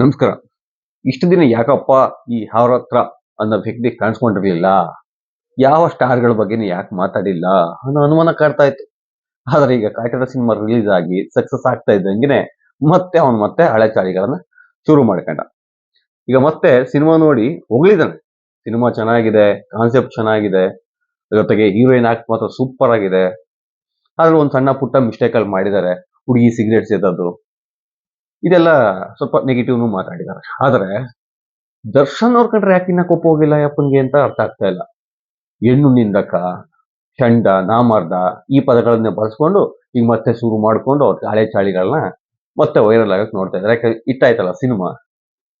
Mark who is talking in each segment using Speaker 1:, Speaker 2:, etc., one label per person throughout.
Speaker 1: ನಮಸ್ಕಾರ. ಇಷ್ಟು ದಿನ ಯಾಕಪ್ಪ ಈ ಅವ್ರ ಹತ್ರ ಅನ್ನೋ ವ್ಯಕ್ತಿ ಕಾಣಿಸ್ಕೊಂಡಿರ್ಲಿಲ್ಲ? ಯಾವ ಸ್ಟಾರ್ಗಳ ಬಗ್ಗೆ ಯಾಕೆ ಮಾತಾಡಿಲ್ಲ ಅನ್ನೋ ಅನುಮಾನ ಕಾಡ್ತಾ ಇತ್ತು. ಆದರೆ ಈಗ ಕಾಟದ ಸಿನಿಮಾ ರಿಲೀಸ್ ಆಗಿ ಸಕ್ಸಸ್ ಆಗ್ತಾ ಇದ್ದಂಗೆ ಮತ್ತೆ ಅವನು ಮತ್ತೆ ಹಳೆ ಚಾಳಿಗಳನ್ನ ಶುರು ಮಾಡ್ಕೊಂಡ. ಈಗ ಮತ್ತೆ ಸಿನಿಮಾ ನೋಡಿ ಹೊಗಳಿದಾನೆ. ಸಿನಿಮಾ ಚೆನ್ನಾಗಿದೆ ಕಾನ್ಸೆಪ್ಟ್ ಚೆನ್ನಾಗಿದೆ. ಜೊತೆಗೆ ಹೀರೋಯಿನ್ ಆಕ್ಟ್ ಮಾತ್ರ ಸೂಪರ್ ಆಗಿದೆ. ಆದ್ರೆ ಒಂದು ಸಣ್ಣ ಪುಟ್ಟ ಮಿಸ್ಟೇಕಲ್ಲಿ ಮಾಡಿದ್ದಾರೆ. ಹುಡುಗಿ ಸಿಗರೇಟ್ ಸೇದೋದು ಇದೆಲ್ಲ ಸ್ವಲ್ಪ ನೆಗೆಟಿವ್ನು ಮಾತಾಡಿದ್ದಾರೆ. ಆದ್ರೆ ದರ್ಶನ್ ಅವ್ರ ಕಂಡ್ರೆ ಯಾಕೆ ಇನ್ನ ಕೋಪ ಹೋಗಿಲ್ಲ ಯಪ್ಪನ್ಗೆ ಅಂತ ಅರ್ಥ ಆಗ್ತಾ ಇಲ್ಲ. ಹೆಣ್ಣು ನಿಂದಕ, ಚಂಡ, ನಾಮರ್ದ ಈ ಪದಗಳನ್ನೇ ಬಳಸ್ಕೊಂಡು ಈಗ ಮತ್ತೆ ಶುರು ಮಾಡ್ಕೊಂಡು ಅವ್ರ ಹಳೆ ಚಾಳಿಗಳನ್ನ ಮತ್ತೆ ವೈರಲ್ ಆಗಕ್ಕೆ ನೋಡ್ತಾ ಇದ್ದಾರೆ. ಯಾಕೆ ಇಟ್ಟಾಯ್ತಲ್ಲ ಸಿನಿಮಾ.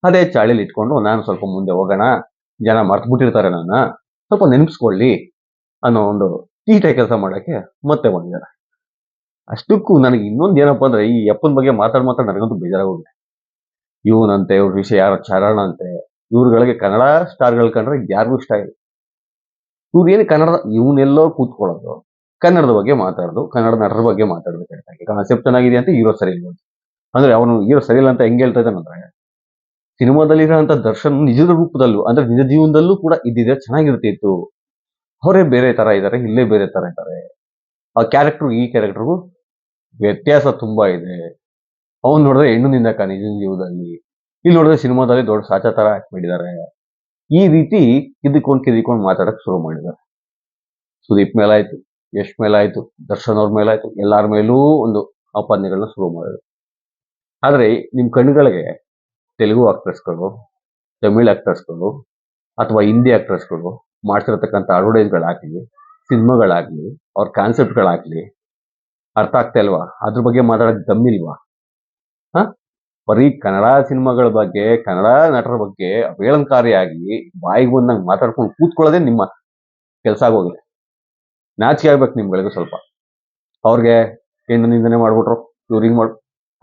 Speaker 1: ಅದೇ ಚಾಳಿಲಿ ಇಟ್ಕೊಂಡು ನಾನು ಸ್ವಲ್ಪ ಮುಂದೆ ಹೋಗೋಣ, ಜನ ಮರ್ತು ಬಿಟ್ಟಿರ್ತಾರೆ ನನ್ನ, ಸ್ವಲ್ಪ ನೆನಪಿಸ್ಕೊಳ್ಳಿ ಅನ್ನೋ ಒಂದು ಟೀಟಾಗಿ ಕೆಲಸ ಮಾಡೋಕ್ಕೆ ಮತ್ತೆ ಬಂದಿದ್ದಾರೆ. ಅಷ್ಟಕ್ಕೂ ನನಗೆ ಇನ್ನೊಂದು ಏನಪ್ಪ ಅಂದ್ರೆ ಈ ಅಪ್ಪನ ಬಗ್ಗೆ ಮಾತಾಡ್ ಮಾತಾಡ್ ನನಗಂತೂ ಬೇಜಾರಾಗೋಗಿದೆ. ಇವನಂತೆ, ಇವ್ರ ವಿಷಯ ಯಾರೋ ಚರಣ ಅಂತೆ, ಇವ್ರುಗಳಿಗೆ ಕನ್ನಡ ಸ್ಟಾರ್ಗಳು ಕಂಡ್ರೆ ಯಾರಿಗೂ ಇಷ್ಟ ಇಲ್ಲ. ಇವ್ರು ಏನು ಕನ್ನಡ ಇವನೆಲ್ಲೋ ಕೂತ್ಕೊಳ್ಳೋದು, ಕನ್ನಡದ ಬಗ್ಗೆ ಮಾತಾಡೋದು, ಕನ್ನಡ ನಟರ ಬಗ್ಗೆ ಮಾತಾಡ್ಬೇಕಾಗಿ ಕಾನ್ಸೆಪ್ಟ್ ಚೆನ್ನಾಗಿದೆ ಅಂತ ಹೀರೋ ಸರಿ ಇಲ್ಲ. ಅಂದ್ರೆ ಅವನು ಹೀರೋ ಸರಿ ಅಂತ ಹೆಂಗೆ ಹೇಳ್ತಾ ಇದ್ದಾನೆ ಅಂದ್ರೆ ಸಿನಿಮಾದಲ್ಲಿ ಇರೋಂಥ ದರ್ಶನ್ ನಿಜದ ರೂಪದಲ್ಲೂ, ಅಂದ್ರೆ ನಿಜ ಜೀವನದಲ್ಲೂ ಕೂಡ ಇದ್ದಿದ್ರೆ ಚೆನ್ನಾಗಿರ್ತಿತ್ತು. ಅವರೇ ಬೇರೆ ತರ ಇದ್ದಾರೆ ಇಲ್ಲೇ ಬೇರೆ ತರ ಇದ್ದಾರೆ. ಆ ಕ್ಯಾರೆಕ್ಟರ್ ಈ ಕ್ಯಾರೆಕ್ಟರ್ಗೂ ವ್ಯತ್ಯಾಸ ತುಂಬಾ ಇದೆ. ಅವ್ನು ನೋಡಿದ್ರೆ ಹೆಣ್ಣು ನಿಂದಕ ನಿಜ ಜೀವದಲ್ಲಿ ಇಲ್ಲಿ ನೋಡಿದ್ರೆ ಸಿನಿಮಾದಲ್ಲಿ ದೊಡ್ಡ ಸಾಚ ತರ ಮಾಡಿದ್ದಾರೆ ಈ ರೀತಿ ಕಿದ್ಕೊಂಡು ಕಿದ್ಕೊಂಡು ಮಾತಾಡಕ್ ಶುರು ಮಾಡಿದ್ದಾರೆ ಸುದೀಪ್ ಮೇಲಾಯ್ತು, ಯಶ್ ಮೇಲಾಯ್ತು, ದರ್ಶನ್ ಅವ್ರ ಮೇಲಾಯ್ತು, ಎಲ್ಲಾರ ಮೇಲೂ ಒಂದು ಆಪಾದನೆಗಳನ್ನ ಶುರು ಮಾಡಿದ್ರು. ಆದ್ರೆ ನಿಮ್ ಕಣ್ಣುಗಳಿಗೆ ತೆಲುಗು ಆಕ್ಟರ್ಸ್ಗಳು ತಮಿಳ್ ಆಕ್ಟರ್ಸ್ಗಳು ಅಥವಾ ಹಿಂದಿ ಆಕ್ಟರ್ಸ್ಗಳು ಮಾಡ್ತಿರತಕ್ಕಂಥ ಅಡ್ವರ್ಟೈಸ್ಗಳಾಗ್ಲಿ ಸಿನಿಮಾಗಳಾಗ್ಲಿ, ಅವ್ರ ಕಾನ್ಸೆಪ್ಟ್ಗಳಾಗ್ಲಿ ಅರ್ಥ ಆಗ್ತಾ ಇಲ್ವಾ? ಅದ್ರ ಬಗ್ಗೆ ಮಾತಾಡಕ್ ದಮ್ಮಿಲ್ವಾ ಹ? ಬರೀ ಕನ್ನಡ ಸಿನಿಮಾಗಳ ಬಗ್ಗೆ, ಕನ್ನಡ ನಟರ ಬಗ್ಗೆ ಅವೇಳನಕಾರಿಯಾಗಿ ಬಾಯಿಗೆ ಬಂದಂಗೆ ಮಾತಾಡ್ಕೊಂಡು ಕೂತ್ಕೊಳ್ಳೋದೇ ನಿಮ್ಮ ಕೆಲಸ ಆಗೋಗಿದೆ. ನಾಚಿಕೆ ಆಗ್ಬೇಕು ನಿಮ್ಗಳಿಗೆ ಸ್ವಲ್ಪ. ಅವ್ರಿಗೆ ಏನು ನಿಂದನೆ ಮಾಡ್ಬಿಟ್ರು? ಇವ್ರಿಗೆ ಮಾಡ್,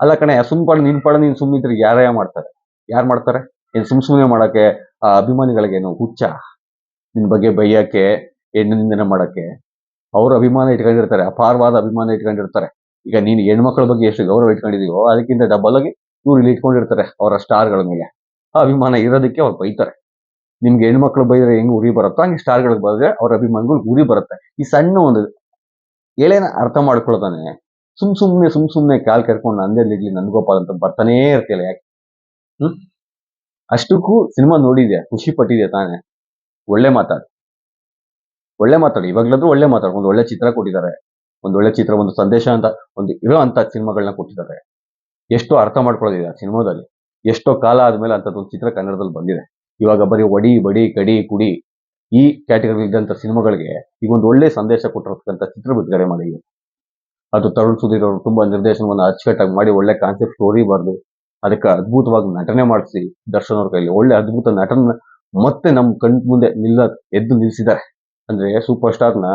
Speaker 1: ಅಲ್ಲ ಕಣೆ, ಸುಮ್ ಪಡ, ನಿನ್ ಪಾಡ, ನೀನ್ ಸುಮ್ಮನಿದ್ರೆ ಯಾರೇ ಮಾಡ್ತಾರೆ? ಯಾರು ಮಾಡ್ತಾರೆ? ಏನು ಸುಮ್ ಸುಮ್ಮನೆ ಮಾಡೋಕ್ಕೆ, ಆ ಅಭಿಮಾನಿಗಳಿಗೇನು ಹುಚ್ಚ? ನಿನ್ ಬಗ್ಗೆ ಬೈಯಕ್ಕೆ ಹೆಣ್ಣು ನಿಂದನೆ ಮಾಡಕ್ಕೆ? ಅವ್ರ ಅಭಿಮಾನ ಇಟ್ಕೊಂಡಿರ್ತಾರೆ, ಅಪಾರವಾದ ಅಭಿಮಾನ ಇಟ್ಕೊಂಡಿರ್ತಾರೆ. ಈಗ ನೀನು ಹೆಣ್ಮಕ್ಳ ಬಗ್ಗೆ ಎಷ್ಟು ಗೌರವ ಇಟ್ಕೊಂಡಿದೀವೋ, ಅದಕ್ಕಿಂತ ಡಬಲ್ ಆಗಿ ಇವ್ರು ಇಲ್ಲಿ ಇಟ್ಕೊಂಡಿರ್ತಾರೆ ಅವರ ಸ್ಟಾರ್ಗಳ ಮೇಲೆ. ಆ ಅಭಿಮಾನ ಇರೋದಕ್ಕೆ ಅವ್ರು ಬೈತಾರೆ. ನಿಮ್ಗೆ ಹೆಣ್ಮಕ್ಳು ಬೈದ್ರೆ ಹೆಂಗ್ ಉರಿ ಬರುತ್ತೋ, ಹಂಗೆ ಸ್ಟಾರ್ಗಳಿಗೆ ಬಂದ್ರೆ ಅವ್ರ ಅಭಿಮಾನಿಗಳು ಉರಿ ಬರುತ್ತೆ. ಈ ಸಣ್ಣ ಒಂದು ಏಳೇನ ಅರ್ಥ ಮಾಡ್ಕೊಳ್ತಾನೆ. ಸುಮ್ ಸುಮ್ನೆ ಸುಮ್ ಸುಮ್ನೆ ಕಾಲ್ ಕರ್ಕೊಂಡು ನಂದೇಲಿಗ್ಲಿ ನನ್ಗೋಪಾಲ್ ಅಂತ ಬರ್ತಾನೇ ಇರ್ತಿಲ್ಲ ಯಾಕೆ? ಹ್ಮ್? ಅಷ್ಟಕ್ಕೂ ಸಿನಿಮಾ ನೋಡಿದ್ಯಾ? ಖುಷಿ ಪಟ್ಟಿದ್ಯಾ ತಾನೆ? ಒಳ್ಳೆ ಮಾತಾಡು. ಒಳ್ಳೆ ಮಾತಾಡಿ. ಇವಾಗ್ಲಾದ್ರೂ ಒಳ್ಳೆ ಮಾತಾಡಿ. ಒಂದು ಒಳ್ಳೆ ಚಿತ್ರ ಕೊಟ್ಟಿದ್ದಾರೆ. ಒಂದು ಒಳ್ಳೆ ಚಿತ್ರ, ಒಂದು ಸಂದೇಶ ಅಂತ, ಒಂದು ಇರೋ ಅಂತ ಸಿನಿಮಾಗಳನ್ನ ಕೊಟ್ಟಿದ್ದಾರೆ. ಎಷ್ಟೋ ಅರ್ಥ ಮಾಡ್ಕೊಳ್ಳೋದಿದೆ ಆ ಸಿನಿಮಾದಲ್ಲಿ. ಎಷ್ಟೋ ಕಾಲ ಆದ್ಮೇಲೆ ಒಂದು ಚಿತ್ರ ಕನ್ನಡದಲ್ಲಿ ಬಂದಿದೆ. ಇವಾಗ ಬರೀ ಒಡಿ, ಬಡಿ, ಕಡಿ, ಕುಡಿ ಈ ಕ್ಯಾಟಗರಿ ಇದ್ದಂಥ ಸಿನಿಮಾಗಳಿಗೆ ಈಗ ಒಂದು ಒಳ್ಳೆ ಸಂದೇಶ ಕೊಟ್ಟಿರ್ತಕ್ಕಂಥ ಚಿತ್ರ ಬಿಡುಗಡೆ ಮಾಡಿದೆ ಅದು ತರುಣ್ ಸುಧೀರ್ ಅವರು ತುಂಬಾ ನಿರ್ದೇಶನವನ್ನು ಅಚ್ಚುಕಟ್ಟಾಗಿ ಮಾಡಿ, ಒಳ್ಳೆ ಕಾನ್ಸೆಪ್ಟ್ ಸ್ಟೋರಿ ಬರೆದು ಅದಕ್ಕೆ ಅದ್ಭುತವಾಗಿ ನಟನೆ ಮಾಡಿಸಿ ದರ್ಶನ್ ಅವ್ರ ಕೈಲಿ. ಒಳ್ಳೆ ಅದ್ಭುತ ನಟನ ಮತ್ತೆ ನಮ್ಮ ಕಣ್ ಮುಂದೆ ನಿಲ್ಲ, ಎದ್ದು ನಿಲ್ಸಿದ್ದಾರೆ. ಅಂದ್ರೆ ಸೂಪರ್ ಸ್ಟಾರ್ನ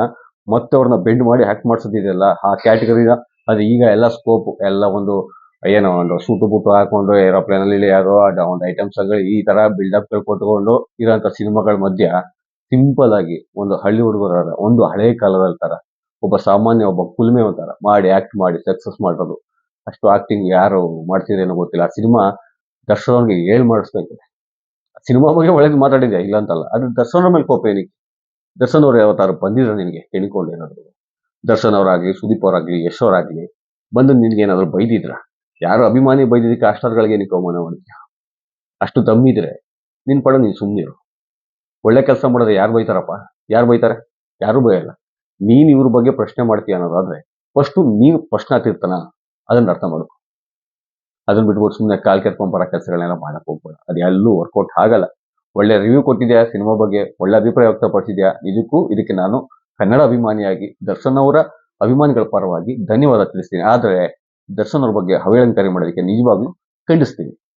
Speaker 1: ಮತ್ತೆ ಅವ್ರನ್ನ ಬೆಂಡ್ ಮಾಡಿ ಹ್ಯಾಕ್ ಮಾಡಿಸೋದಿದೆಯಲ್ಲ ಆ ಕ್ಯಾಟಗರಿನ ಅದು ಈಗ ಎಲ್ಲ ಸ್ಕೋಪ್ ಎಲ್ಲ ಒಂದು ಏನೋ ಒಂದು ಸೂಟು ಬುಟ್ಟು ಹಾಕೊಂಡು ಏರೋಪ್ಲೇನ್ ಅಲ್ಲಿ ಯಾರೋ ಒಂದು ಐಟಮ್ಸ್ ಈ ತರ ಬಿಲ್ಡಪ್ ಕೊಟ್ಕೊಂಡು ಇರೋಂತ ಸಿನಿಮಾಗಳ ಮಧ್ಯ ಸಿಂಪಲ್ ಆಗಿ ಒಂದು ಹಳ್ಳಿ ಹುಡುಗರ ಒಂದು ಹಳೆ ಕಾಲದ ತರ, ಒಬ್ಬ ಸಾಮಾನ್ಯ ಒಬ್ಬ ಕುಲ್ಮೆ ಒಂಥರ ಮಾಡಿ ಆಕ್ಟ್ ಮಾಡಿ ಸಕ್ಸಸ್ ಮಾಡೋದು ಅಷ್ಟು ಆಕ್ಟಿಂಗ್ ಯಾರು ಮಾಡ್ತಿದ್ರೇನೋ ಗೊತ್ತಿಲ್ಲ. ಆ ಸಿನಿಮಾ ದರ್ಶನ್ ಅವ್ರಿಗೆ ಹೇಳ್ ಮಾಡಿಸ್ಬೇಕು. ಸಿನಿಮಾ ಬಗ್ಗೆ ಒಳ್ಳೇದು ಮಾತಾಡಿದೆ ಇಲ್ಲ ಅಂತಲ್ಲ. ಅದು ದರ್ಶನ ಮೇಲೆ ಕೋಪ ಏನಕ್ಕೆ? ದರ್ಶನ್ ಅವ್ರು ಯಾವತ್ತಾರು ಬಂದಿದ್ರೆ ನಿನಗೆ ಹೇಳಿಕೊಂಡು ಏನಾದ್ರು. ದರ್ಶನ್ ಅವರಾಗ್ಲಿ, ಸುದೀಪ್ ಅವರಾಗ್ಲಿ, ಯಶ್ ಅವರಾಗ್ಲಿ, ಬಂದು ನಿನ್ಗೆ ಏನಾದ್ರು ಬೈದಿದ್ರ? ಯಾರು ಅಭಿಮಾನಿ ಬೈದಿದ್ದಕ್ಕೆ ಆ ನೀನು ಅವಮಾನ ಮಾಡ್ತೀಯ? ಅಷ್ಟು ದಮ್ಮಿದ್ರೆ ನಿನ್ ಪಡ ನೀನ್ ಸುಮ್ಮನಿರು ಒಳ್ಳೆ ಕೆಲಸ ಮಾಡಿದ್ರೆ ಯಾರು ಬೈತಾರಪ್ಪ? ಯಾರು ಬೈತಾರೆ? ಯಾರು ಬೈಯಲ್ಲ. ನೀನ್ ಇವ್ರ ಬಗ್ಗೆ ಪ್ರಶ್ನೆ ಮಾಡ್ತೀಯ ಅನ್ನೋದಾದ್ರೆ ಫಸ್ಟು ನೀನು ಪ್ರಶ್ನೆ ಆಗ್ತಿರ್ತಾನ ಅದನ್ನ ಅರ್ಥ ಮಾಡ್ಕೊ. ಅದನ್ನ ಬಿಟ್ಬಿಟ್ಟು ಸುಮ್ಮನೆ ಕಾಲ್ ಕೆರ್ಕೊಂಡ್ ಬರೋ ಕೆಲಸಗಳನ್ನೆಲ್ಲ ಮಾಡಕ್ ಹೋಗ್ಬೋದು ಅದು ಎಲ್ಲೂ ವರ್ಕೌಟ್ ಆಗಲ್ಲ. ಒಳ್ಳೆ ರಿವ್ಯೂ ಕೊಟ್ಟಿದ್ಯಾ ಸಿನಿಮಾ ಬಗ್ಗೆ ಒಳ್ಳೆ ಅಭಿಪ್ರಾಯ ವ್ಯಕ್ತಪಡಿಸಿದ್ಯಾ? ಇದಕ್ಕೂ ಇದಕ್ಕೆ ನಾನು ಕನ್ನಡ ಅಭಿಮಾನಿಯಾಗಿ ದರ್ಶನ್ ಅವರ ಅಭಿಮಾನಿಗಳ ಪರವಾಗಿ ಧನ್ಯವಾದ ತಿಳಿಸ್ತೀನಿ. ಆದರೆ ದರ್ಶನ್ ಅವ್ರ ಬಗ್ಗೆ ಹವೇಳನಕಾರಿ ಮಾಡೋದಕ್ಕೆ ನಿಜವಾಗ್ಲೂ ಖಂಡಿಸ್ತೀನಿ.